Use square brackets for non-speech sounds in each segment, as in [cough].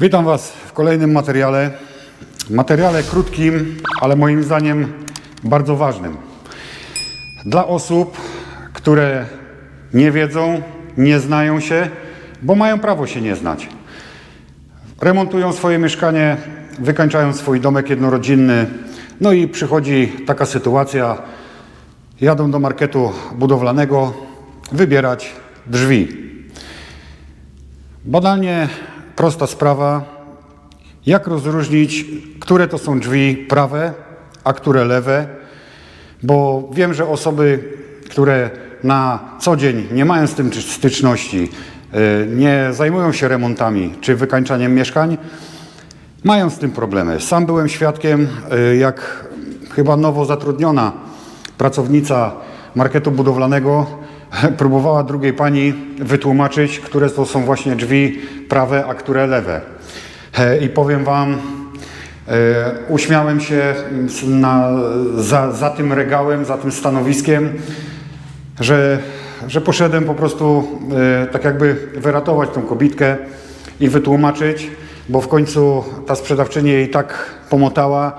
Witam Was w kolejnym materiale. Materiale krótkim, ale moim zdaniem bardzo ważnym. Dla osób, które nie wiedzą, nie znają się, bo mają prawo się nie znać. Remontują swoje mieszkanie, wykańczają swój domek jednorodzinny, no i przychodzi taka sytuacja, jadą do marketu budowlanego wybierać drzwi. Banalnie prosta sprawa. Jak rozróżnić, które to są drzwi prawe, a które lewe? Bo wiem, że osoby, które na co dzień nie mają z tym styczności, y, nie zajmują się remontami czy wykańczaniem mieszkań, mają z tym problemy. Sam byłem świadkiem, y, jak chyba nowo zatrudniona pracownica marketu budowlanego [laughs] próbowała drugiej pani wytłumaczyć, które to są właśnie drzwi prawe, a które lewe. E, I powiem Wam, e, uśmiałem się na, za, za tym regałem, za tym stanowiskiem, że, że poszedłem po prostu e, tak jakby wyratować tą kobitkę i wytłumaczyć, bo w końcu ta sprzedawczyni jej tak pomotała,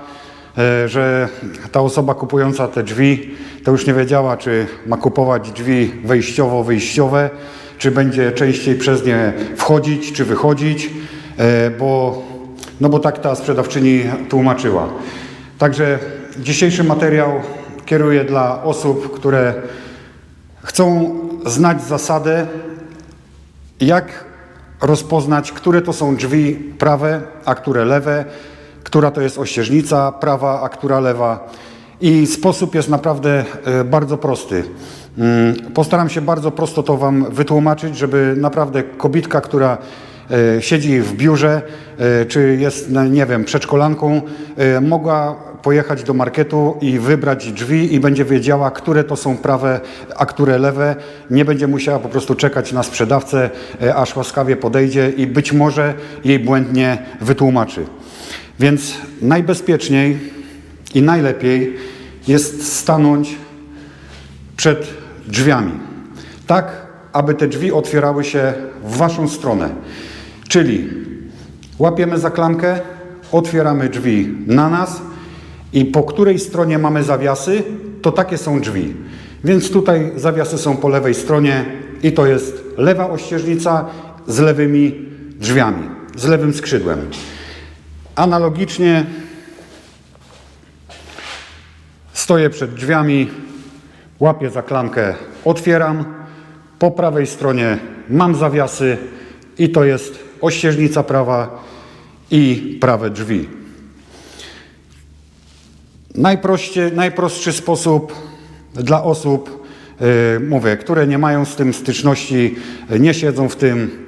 że ta osoba kupująca te drzwi to już nie wiedziała, czy ma kupować drzwi wejściowo-wyjściowe, czy będzie częściej przez nie wchodzić, czy wychodzić, e, bo, no bo tak ta sprzedawczyni tłumaczyła. Także dzisiejszy materiał kieruję dla osób, które chcą znać zasadę, jak rozpoznać, które to są drzwi prawe, a które lewe, która to jest ościeżnica prawa, a która lewa. I sposób jest naprawdę e, bardzo prosty. Mm, Postaram się bardzo prosto to Wam wytłumaczyć, żeby naprawdę kobitka, która e, siedzi w biurze, e, czy jest, nie wiem, przedszkolanką, mogła pojechać do marketu i wybrać drzwi i będzie wiedziała, które to są prawe, a które lewe. Nie będzie musiała po prostu czekać na sprzedawcę, aż łaskawie podejdzie i być może jej błędnie wytłumaczy. Więc najbezpieczniej i najlepiej jest stanąć przed drzwiami. Tak, aby te drzwi otwierały się w Waszą stronę. Czyli łapiemy za klamkę, otwieramy drzwi na nas i po której stronie mamy zawiasy, to takie są drzwi. Więc tutaj zawiasy są po lewej stronie i to jest lewa ościeżnica z lewymi drzwiami, z lewym skrzydłem. Analogicznie stoję przed drzwiami, łapię za klamkę, otwieram. Po prawej stronie mam zawiasy i to jest ościeżnica prawa i prawe drzwi. Najproście, najprostszy sposób dla osób, yy, mówię, które nie mają z tym styczności, nie siedzą w tym,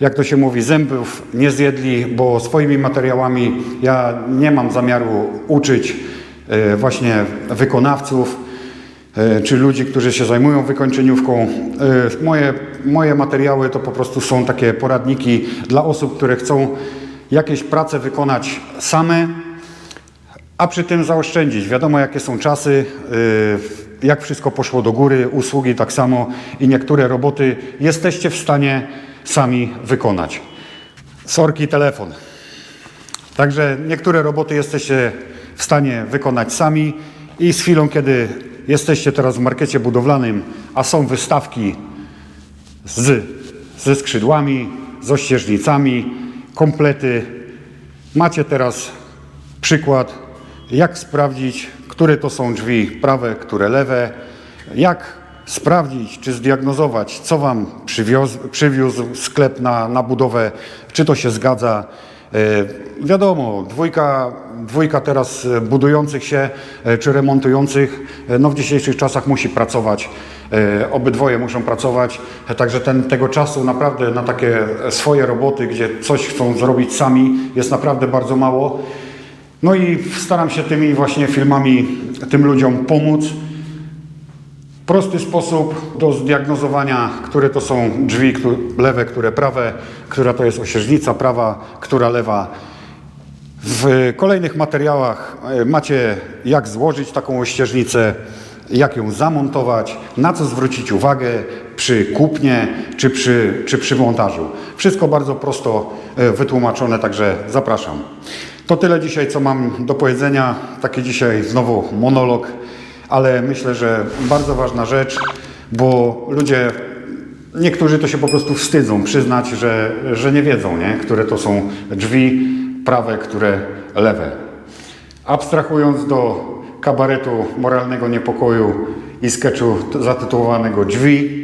jak to się mówi, zębów nie zjedli, bo swoimi materiałami ja nie mam zamiaru uczyć yy, właśnie wykonawców yy, czy ludzi, którzy się zajmują wykończeniówką. Yy, Moje, moje materiały to po prostu są takie poradniki dla osób, które chcą jakieś prace wykonać same, a przy tym zaoszczędzić. Wiadomo, jakie są czasy, jak wszystko poszło do góry, usługi tak samo i niektóre roboty jesteście w stanie sami wykonać. Sorki, telefon. Także niektóre roboty jesteście w stanie wykonać sami i z chwilą, kiedy jesteście teraz w markecie budowlanym, a są wystawki z, ze skrzydłami, z ościeżnicami, komplety, macie teraz przykład, jak sprawdzić, które to są drzwi prawe, które lewe, jak sprawdzić, czy zdiagnozować, co Wam przywiózł, przywiózł sklep na, na budowę, czy to się zgadza. E, wiadomo, dwójka, dwójka teraz e, budujących się e, czy remontujących, e, no w dzisiejszych czasach musi pracować. E, Obydwoje muszą pracować, także ten, tego czasu naprawdę na takie swoje roboty, gdzie coś chcą zrobić sami, jest naprawdę bardzo mało. No i staram się tymi właśnie filmami tym ludziom pomóc. Prosty sposób do zdiagnozowania, które to są drzwi któ- lewe, które prawe, która to jest osiężnica prawa, która lewa. W kolejnych materiałach e, macie jak złożyć taką ościeżnicę, jak ją zamontować, na co zwrócić uwagę przy kupnie czy przy, czy przy montażu. Wszystko bardzo prosto e, wytłumaczone, także zapraszam. To tyle dzisiaj, co mam do powiedzenia. Taki dzisiaj znowu monolog, ale myślę, że bardzo ważna rzecz, bo ludzie, niektórzy to się po prostu wstydzą przyznać, że, że nie wiedzą, nie? które to są drzwi prawe, które lewe. Abstrahując do kabaretu moralnego niepokoju i sketchu zatytułowanego Drzwi,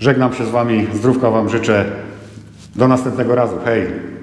żegnam się z Wami, zdrówka Wam życzę. Do następnego razu. Hej!